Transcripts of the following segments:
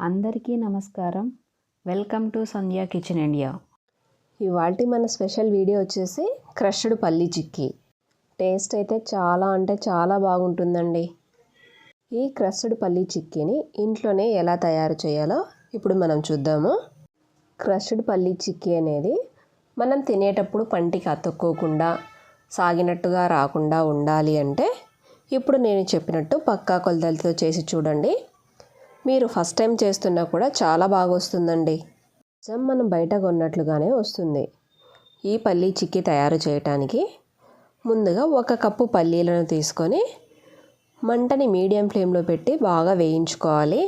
అందరికీ నమస్కారం. Welcome to Sandhya kitchen India. ఇవాళ మన స్పెషల్ వీడియో వచ్చేసి క్రష్డ్ పల్లి చిక్కీ. టేస్ట్ అయితే చాలా అంటే చాలా బాగుంటుందండి. ఈ క్రష్డ్ పల్లి చిక్కీని ఇంట్లోనే ఎలా తయారు చేయాలో ఇప్పుడు మనం చూద్దాము. క్రష్డ్ పల్లి చిక్కీ అనేది మనం తినేటప్పుడు పంటికి అతుక్కోకుండా సాగినట్టుగా రాకుండా ఉండాలి అంటే ఇప్పుడు నేను చెప్పినట్టు పక్కా కొలతలతో చేసి చూడండి. మీరు ఫస్ట్ టైం చేస్తున్నా కూడా చాలా బాగా వస్తుందండి. నిజం మనం బయట కొన్నట్లుగానే వస్తుంది. ఈ పల్లీ చిక్కీ తయారు చేయటానికి ముందుగా ఒక కప్పు పల్లీలను తీసుకొని మంటని మీడియం ఫ్లేమ్లో పెట్టి బాగా వేయించుకోవాలి.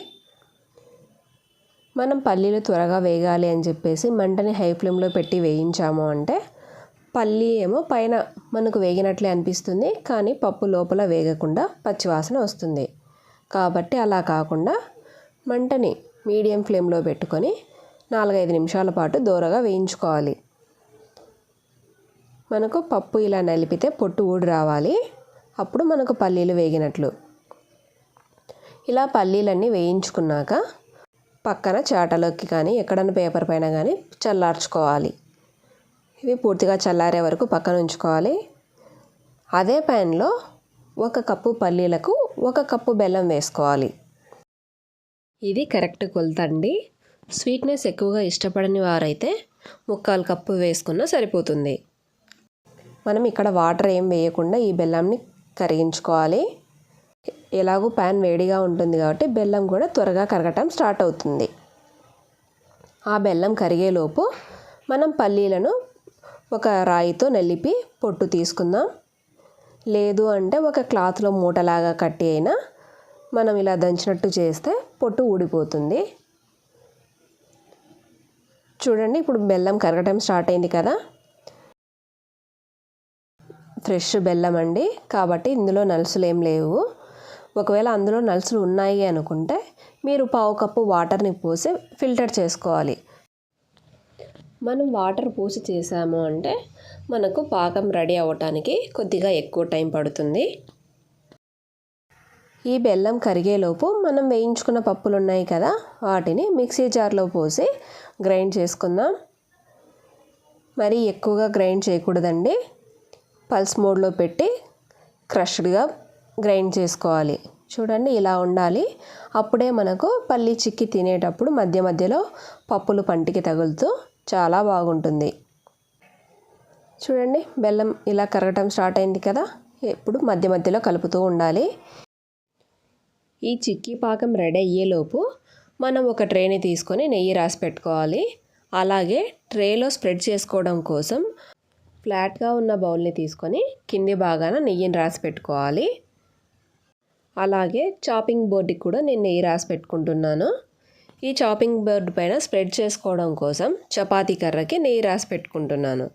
మనం పల్లీలు త్వరగా వేగాలి అని చెప్పేసి మంటని హై ఫ్లేమ్లో పెట్టి వేయించాము అంటే పల్లీ ఏమో పైన మనకు వేగినట్లే అనిపిస్తుంది కానీ పప్పు లోపల వేగకుండా పచ్చివాసన వస్తుంది. కాబట్టి అలా కాకుండా మంటని మీడియం ఫ్లేమ్లో పెట్టుకొని నాలుగైదు నిమిషాల పాటు దూరగా వేయించుకోవాలి. మనకు పప్పు ఇలా నలిపితే పొట్టు ఊడి రావాలి. అప్పుడు మనకు పల్లీలు వేగినట్లు. ఇలా పల్లీలన్నీ వేయించుకున్నాక పక్కన చాటలోకి కానీ ఎక్కడన్నా పేపర్ పైన కానీ చల్లార్చుకోవాలి. ఇవి పూర్తిగా చల్లారే వరకు పక్కన ఉంచుకోవాలి. అదే ప్యాన్లో ఒక కప్పు పల్లీలకు ఒక కప్పు బెల్లం వేసుకోవాలి. ఇది కరెక్ట్ కొలత అండి. స్వీట్నెస్ ఎక్కువగా ఇష్టపడని వారైతే ముక్కాలు కప్పు వేసుకున్నా సరిపోతుంది. మనం ఇక్కడ వాటర్ ఏం వేయకుండా ఈ బెల్లంని కరిగించుకోవాలి. ఎలాగో ప్యాన్ వేడిగా ఉంటుంది కాబట్టి బెల్లం కూడా త్వరగా కరగటం స్టార్ట్ అవుతుంది. ఆ బెల్లం కరిగేలోపు మనం పల్లీలను ఒక రాయితో నలిపి పొట్టు తీసుకుందాం. లేదు అంటే ఒక క్లాత్లో మూటలాగా కట్టి అయినా మనం ఇలా దంచినట్టు చేస్తే పొట్టు ఊడిపోతుంది. చూడండి ఇప్పుడు బెల్లం కరగటం స్టార్ట్ అయింది కదా. ఫ్రెష్ బెల్లం అండి. కాబట్టి ఇందులో నలుసులు ఏం లేవు. ఒకవేళ అందులో నలుసులు ఉన్నాయి అనుకుంటే మీరు పావు కప్పు వాటర్ని పోసి ఫిల్టర్ చేసుకోవాలి. మనం వాటర్ పోసి చేసాము అంటే మనకు పాకం రెడీ అవ్వటానికి కొద్దిగా ఎక్కువ టైం పడుతుంది. ఈ బెల్లం కరిగేలోపు మనం వేయించుకున్న పప్పులు ఉన్నాయి కదా వాటిని మిక్సీ జార్లో పోసి గ్రైండ్ చేసుకుందాం. మరి ఎక్కువగా గ్రైండ్ చేయకూడదండి. పల్స్ మోడ్లో పెట్టి క్రష్డ్గా గ్రైండ్ చేసుకోవాలి. చూడండి ఇలా ఉండాలి. అప్పుడే మనకు పల్లి చిక్కి తినేటప్పుడు మధ్య మధ్యలో పప్పులు పంటికి తగులుతూ చాలా బాగుంటుంది. చూడండి బెల్లం ఇలా కరగటం స్టార్ట్ అయింది కదా ఇప్పుడు మధ్య మధ్యలో కలుపుతూ ఉండాలి. ఈ చిక్కీ పాకం రెడీ అయ్యేలోపు మనం ఒక ట్రేని తీసుకొని నెయ్యి రాసి పెట్టుకోవాలి. అలాగే ట్రేలో స్ప్రెడ్ చేసుకోవడం కోసం ఫ్లాట్గా ఉన్న బౌల్ని తీసుకొని కింది భాగాన నెయ్యిని రాసి పెట్టుకోవాలి. అలాగే చాపింగ్ బోర్డుకి కూడా నేను నెయ్యి రాసి పెట్టుకుంటున్నాను. ఈ చాపింగ్ బోర్డు పైన స్ప్రెడ్ చేసుకోవడం కోసం చపాతీ కర్రకి నెయ్యి రాసి పెట్టుకుంటున్నాను.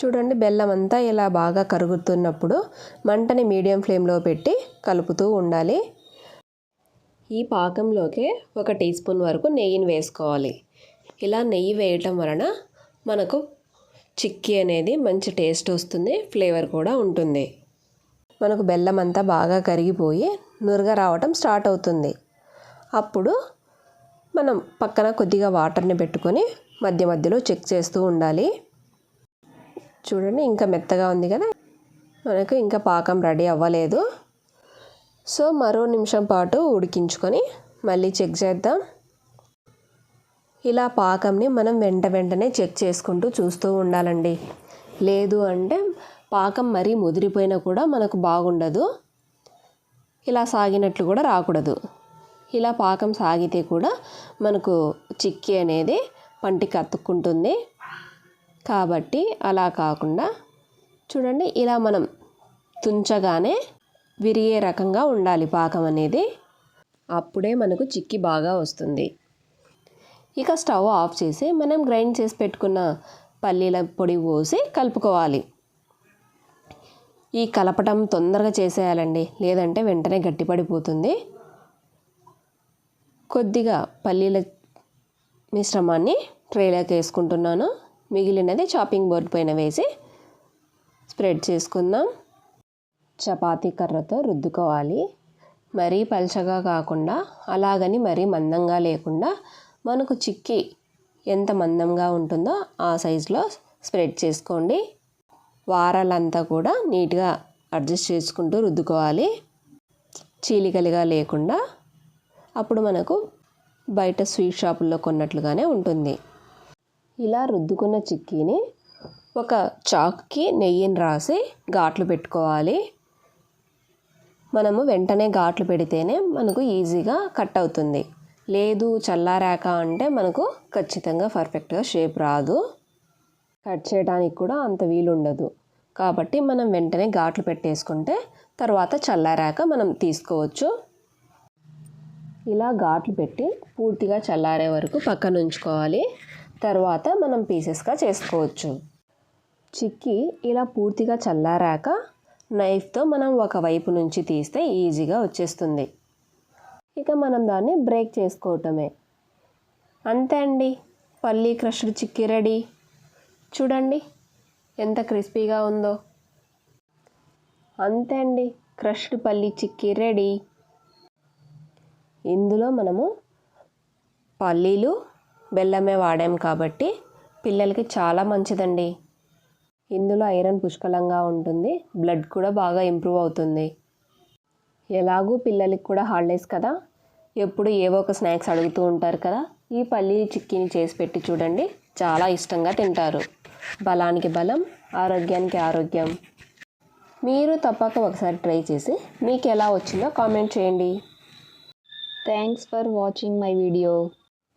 చూడండి బెల్లం అంతా ఇలా బాగా కరుగుతున్నప్పుడు మంటని మీడియం ఫ్లేమ్లో పెట్టి కలుపుతూ ఉండాలి. ఈ పాకంలోకి ఒక టీ స్పూన్ వరకు నెయ్యిని వేసుకోవాలి. ఇలా నెయ్యి వేయటం వలన మనకు చిక్కీ అనేది మంచి టేస్ట్ వస్తుంది ఫ్లేవర్ కూడా ఉంటుంది. మనకు బెల్లం అంతా బాగా కరిగిపోయి నురగ రావటం స్టార్ట్ అవుతుంది. అప్పుడు మనం పక్కన కొద్దిగా వాటర్ని పెట్టుకొని మధ్య మధ్యలో చెక్ చేస్తూ ఉండాలి. చూడండి ఇంకా మెత్తగా ఉంది కదా. మనకు ఇంకా పాకం రెడీ అవ్వలేదు. సో మరో నిమిషం పాటు ఉడికించుకొని మళ్ళీ చెక్ చేద్దాం. ఇలా పాకంని మనం వెంట వెంటనే చెక్ చేసుకుంటూ చూస్తూ ఉండాలండి. లేదు అంటే పాకం మరీ ముదిరిపోయినా కూడా మనకు బాగుండదు. ఇలా సాగినట్లు కూడా రాకూడదు. ఇలా పాకం సాగితే కూడా మనకు చిక్కీ అనేది పంటికి అతుక్కుంటుంది. కాబట్టి అలా కాకుండా చూడండి ఇలా మనం తుంచగానే విరిగే రకంగా ఉండాలి పాకం అనేది. అప్పుడే మనకు చిక్కి బాగా వస్తుంది. ఇక స్టవ్ ఆఫ్ చేసి మనం గ్రైండ్ చేసి పెట్టుకున్న పల్లీల పొడి పోసి కలుపుకోవాలి. ఈ కలపటం తొందరగా చేసేయాలండి లేదంటే వెంటనే గట్టిపడిపోతుంది. కొద్దిగా పల్లీల మిశ్రమాన్ని ట్రేలోకి వేసుకుంటున్నాను. మిగిలినది చాపింగ్ బోర్డ్ పైన వేసి స్ప్రెడ్ చేసుకుందాం. చపాతీ కర్రతో రుద్దుకోవాలి. మరీ పల్చగా కాకుండా అలాగని మరీ మందంగా లేకుండా మనకు చిక్కి ఎంత మందంగా ఉంటుందో ఆ సైజులో స్ప్రెడ్ చేసుకోండి. వారాలంతా కూడా నీట్గా అడ్జస్ట్ చేసుకుంటూ రుద్దుకోవాలి. చీలికలుగా లేకుండా అప్పుడు మనకు బయట స్వీట్ షాపుల్లో కొన్నట్లుగానే ఉంటుంది. ఇలా రుద్దుకున్న చిక్కీని ఒక చాక్కి నెయ్యిని రాసి ఘాట్లు పెట్టుకోవాలి. మనము వెంటనే ఘాట్లు పెడితేనే మనకు ఈజీగా కట్ అవుతుంది. లేదు చల్లారాక అంటే మనకు ఖచ్చితంగా పర్ఫెక్ట్గా షేప్ రాదు. కట్ చేయడానికి కూడా అంత వీలు ఉండదు కాబట్టి మనం వెంటనే ఘాట్లు పెట్టేసుకుంటే తర్వాత చల్లారాక మనం తీసుకోవచ్చు. ఇలా ఘాట్లు పెట్టి పూర్తిగా చల్లారే వరకు పక్కన ఉంచుకోవాలి. తర్వాత మనం పీసెస్గా చేసుకోవచ్చు. చిక్కి ఇలా పూర్తిగా చల్లారాక నైఫ్తో మనం ఒక వైపు నుంచి తీస్తే ఈజీగా వచ్చేస్తుంది. ఇక మనం దాన్ని బ్రేక్ చేసుకోవటమే. అంతే అండి. పల్లీ క్రష్డ్ చిక్కి రెడీ చూడండి ఎంత క్రిస్పీగా ఉందో. అంతే అండి. క్రష్డ్ పల్లీ చిక్కీ రెడీ ఇందులో మనము పల్లీలు బెల్లమే వాడాం కాబట్టి పిల్లలకి చాలా మంచిదండి. ఇందులో ఐరన్ పుష్కలంగా ఉంటుంది. బ్లడ్ కూడా బాగా ఇంప్రూవ్ అవుతుంది. ఎలాగూ పిల్లలకి కూడా హాలిడేస్ కదా. ఎప్పుడు ఏవో ఒక స్నాక్స్ అడుగుతూ ఉంటారు కదా. ఈ పల్లీ చిక్కీని చేసి పెట్టి చూడండి. చాలా ఇష్టంగా తింటారు. బలానికి బలం ఆరోగ్యానికి ఆరోగ్యం. మీరు తప్పక ఒకసారి ట్రై చేసి మీకు ఎలా వచ్చిందో కామెంట్ చేయండి. Thanks for watching my video